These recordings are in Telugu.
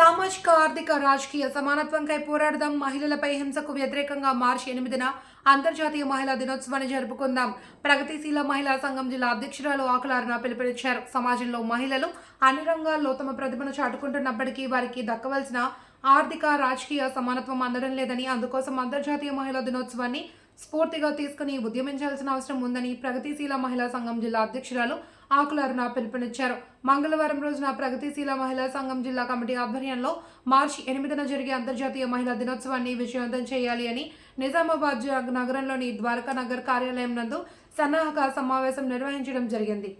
సామాజిక ఆర్థిక రాజకీయ సమానత్వంకై పోరాడదాం. మహిళలపై హింసకు వ్యతిరేకంగా మార్చి ఎనిమిదిన అంతర్జాతీయ మహిళా దినోత్సవాన్ని జరుపుకుందాం. ప్రగతిశీల మహిళా సంఘం జిల్లా అధ్యక్షురాలు ఆకులారిన పిలుపునిచ్చారు. సమాజంలో మహిళలు అన్ని రంగాల్లో తమ ప్రతిభను చాటుకుంటున్నప్పటికీ వారికి దక్కవలసిన ఆర్థిక రాజకీయ సమానత్వం అందడం లేదని అందుకోసం అంతర్జాతీయ మహిళా దినోత్సవాన్ని స్ఫూర్తిగా తీసుకుని ఉద్యమించాల్సిన అవసరం ఉందని ప్రగతిశీల మహిళా సంఘం జిల్లా అధ్యక్షురాలు ఆకులారున పిలుపునిచ్చారు. మంగళవారం రోజున ప్రగతిశీల మహిళా సంఘం జిల్లా కమిటీ ఆధ్వర్యంలో మార్చి ఎనిమిదిన జరిగే అంతర్జాతీయ మహిళా దినోత్సవాన్ని విజయవంతం చేయాలి అని నిజామాబాద్ నగరంలోని ద్వారకా నగర్ కార్యాలయం నందు సన్నాహక సమావేశం నిర్వహించడం జరిగింది.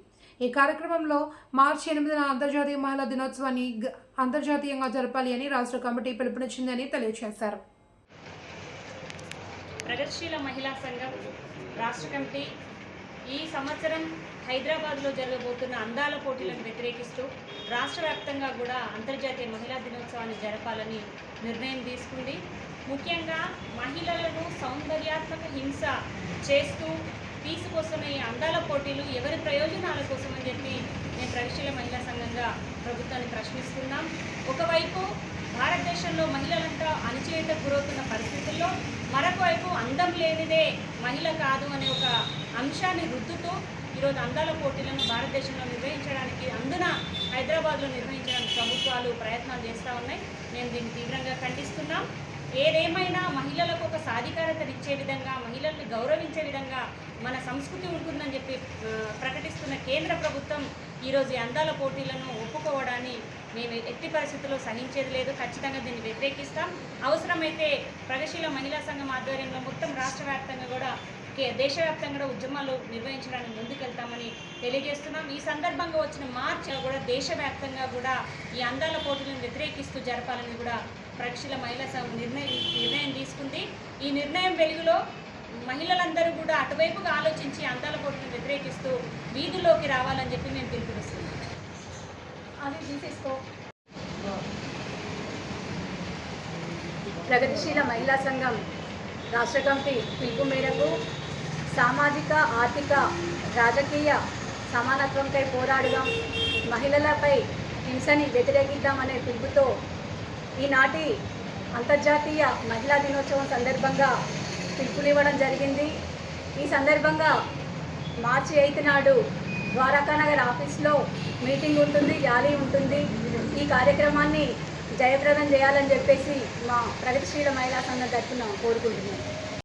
ఈ కార్యక్రమంలో మార్చి ఎనిమిదిన అంతర్జాతీయ మహిళా దినోత్సవాన్ని అంతర్జాతీయంగా జరపాలి అని రాష్ట్ర కమిటీ పిలుపునిచ్చిందని తెలియజేశారు. ప్రగతిశీల మహిళా సంఘం రాష్ట్ర కమిటీ ఈ సంవత్సరం హైదరాబాద్లో జరగబోతున్న అందాల పోటీలను వ్యతిరేకిస్తూ రాష్ట్ర వ్యాప్తంగా కూడా అంతర్జాతీయ మహిళా దినోత్సవాన్ని జరపాలని నిర్ణయం తీసుకుంది. ముఖ్యంగా మహిళలను సౌందర్యాత్మక హింస చేస్తూ తీసుకొస్తున్న ఈ అందాల పోటీలు ఎవరి ప్రయోజనాల కోసం అని చెప్పి మేము ప్రగతిశీల మహిళా సంఘంగా ప్రభుత్వాన్ని ప్రశ్నిస్తున్నాం. ఒకవైపు భారతదేశంలో మహిళలంతా అణచివేతకు గురవుతున్న పరిస్థితుల్లో మరొకవైపు లేనిదే మహిళ కాదు అనే ఒక అంశాన్ని రుద్దుతూ ఈరోజు అందాల పోటీలను భారతదేశంలో నిర్వహించడానికి అందున హైదరాబాద్లో నిర్వహించడానికి ప్రభుత్వాలు ప్రయత్నాలు చేస్తూ ఉన్నాయి. మేము దీన్ని తీవ్రంగా ఖండిస్తున్నాం. ఏదేమైనా మహిళలకు ఒక సాధికారతనిచ్చే విధంగా మహిళల్ని గౌరవించే విధంగా మన సంస్కృతి ఉంటుందని చెప్పి ప్రకటిస్తున్న కేంద్ర ప్రభుత్వం ఈరోజు అందాల పోటీలను ఒప్పుకోవడాన్ని మేము ఎట్టి పరిస్థితుల్లో సహించేది లేదు. ఖచ్చితంగా దీన్ని వ్యతిరేకిస్తాం. అవసరమైతే ప్రగతిశీల మహిళా సంఘం ఆధ్వర్యంలో మొత్తం రాష్ట్ర వ్యాప్తంగా కూడా దేశవ్యాప్తంగా కూడా ఉద్యమాలు నిర్వహించడానికి ముందుకెళ్తామని తెలియజేస్తున్నాం. ఈ సందర్భంగా వచ్చిన మార్చ్ కూడా దేశవ్యాప్తంగా కూడా ఈ అందాల పోటీలను వ్యతిరేకిస్తూ జరపాలని కూడా ప్రగతిశీల మహిళా సంఘం నిర్ణయం నిర్ణయం తీసుకుంది. ఈ నిర్ణయం వెలుగులో మహిళలందరూ కూడా అటువైపుగా ఆలోచించి అందాల పోటీలను వీధుల్లోకి రావాలని చెప్పి మేము పిలుపునిస్తున్నాం. అది తీసేసుకో. ప్రగతిశీల మహిళా సంఘం రాష్ట్ర కమిటీ పిలుపు మేరకు సామాజిక ఆర్థిక రాజకీయ సమానత్వంపై పోరాడుదాం మహిళలపై హింసని వ్యతిరేకిద్దామనే పిలుపుతో ఈనాటి అంతర్జాతీయ మహిళా దినోత్సవం సందర్భంగా పిలుపునివ్వడం జరిగింది. ఈ సందర్భంగా మార్చి ఎయిత్ నాడు ద్వారకానగర్ ఆఫీస్లో మీటింగ్ ఉంటుంది ర్యాలీ ఉంటుంది. ఈ కార్యక్రమాన్ని జయప్రదం చేయాలని చెప్పేసి మా ప్రగతిశీల మహిళా సంఘం తరఫున కోరుకుంటున్నాను